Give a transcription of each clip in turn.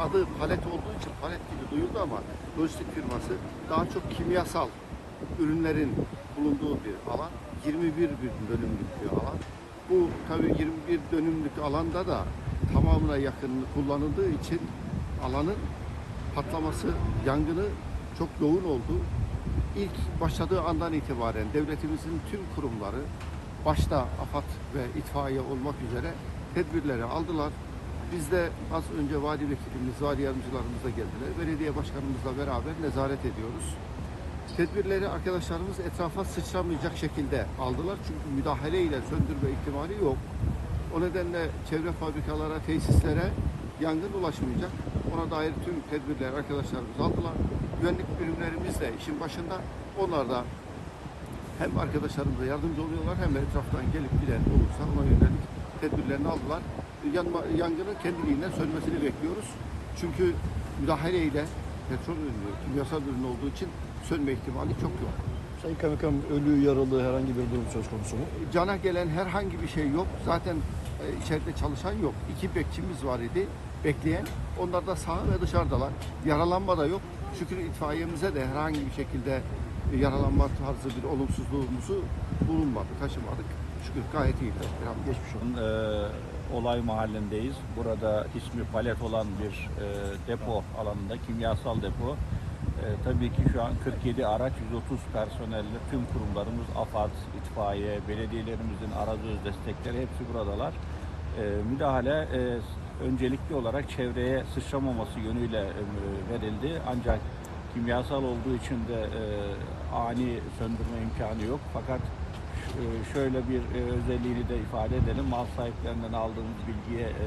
adı palet olduğu için palet gibi duyuldu ama lojistik firması daha çok kimyasal ürünlerin bulunduğu bir alan. 21 bir dönümlük bir alan. Bu tabii 21 dönümlük alanda da tamamına yakın kullanıldığı için alanın patlaması, yangını çok yoğun oldu. İlk başladığı andan itibaren devletimizin tüm kurumları başta AFAD ve itfaiye olmak üzere tedbirleri aldılar. Biz de az önce vali vekilimiz, vali yardımcılarımız da geldiler. Belediye başkanımızla beraber nezaret ediyoruz. Tedbirleri arkadaşlarımız etrafa sıçramayacak şekilde aldılar. Çünkü müdahaleyle söndürme ihtimali yok. O nedenle çevre fabrikalara, tesislere yangın ulaşmayacak. Ona dair tüm tedbirler arkadaşlarımız aldılar. Güvenlik birimlerimiz de işin başında. Onlar da hem arkadaşlarımıza yardımcı oluyorlar hem de etraftan gelip giden olursa ona yönelik tedbirlerini aldılar. Yanma, yangının kendiliğinden sönmesini bekliyoruz. Çünkü müdahaleyle petrol ürünü, kimyasal ürün olduğu için sönme ihtimali çok yok. Sayın Kaymakam ölü yaralı herhangi bir durum söz konusu mu? Cana gelen herhangi bir şey yok. Zaten e, içeride çalışan yok. İki bekçimiz var idi bekleyen. Onlar da sağ ve dışarıdalar. Yaralanma da yok. Şükür itfaiyemize de herhangi bir şekilde e, yaralanma tarzı bir olumsuzluğumuzu bulunmadı, taşımadık. Şükür gayet iyiler. Elhamdülillah. Geçmiş olsun. e, olay mahallindeyiz. Burada ismi palet olan bir e, depo alanında, kimyasal depo. E, tabii ki şu an 47 araç, 130 personelle tüm kurumlarımız, AFAD, itfaiye, belediyelerimizin arazöz destekleri hepsi buradalar. E, müdahale e, öncelikli olarak çevreye sıçramaması yönüyle e, verildi. Ancak kimyasal olduğu için de e, ani söndürme imkanı yok. Fakat ee, şöyle bir e, özelliğini de ifade edelim. Mal sahiplerinden aldığımız bilgiye e,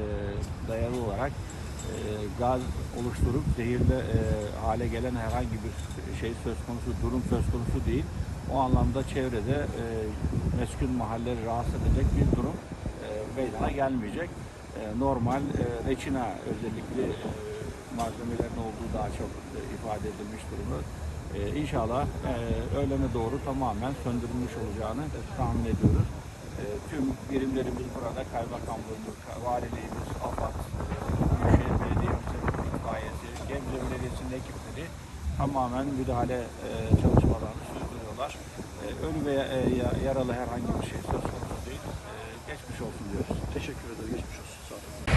dayalı olarak e, gaz oluşturup zehirli hale gelen herhangi bir şey söz konusu, durum söz konusu değil. O anlamda çevrede meskun mahalleleri rahatsız edecek bir durum meydana gelmeyecek. Normal reçina özellikle malzemelerin olduğu daha çok ifade edilmiş durumda. Ee, inşallah e, öğlene doğru tamamen söndürülmüş olacağını tahmin ediyoruz. E, tüm birimlerimiz burada, kaymakamlığımız, valiliğimiz, AFAD, e, Büyükşehir Belediye'mizin itfaiyesi, Gebze Belediyesi'nin ekipleri tamamen müdahale e, çalışmalarını sürdürüyorlar. E, ölü ve e, ya- yaralı herhangi bir şey söz konusu değil. E, geçmiş olsun diyoruz. Teşekkür ederim. Geçmiş olsun.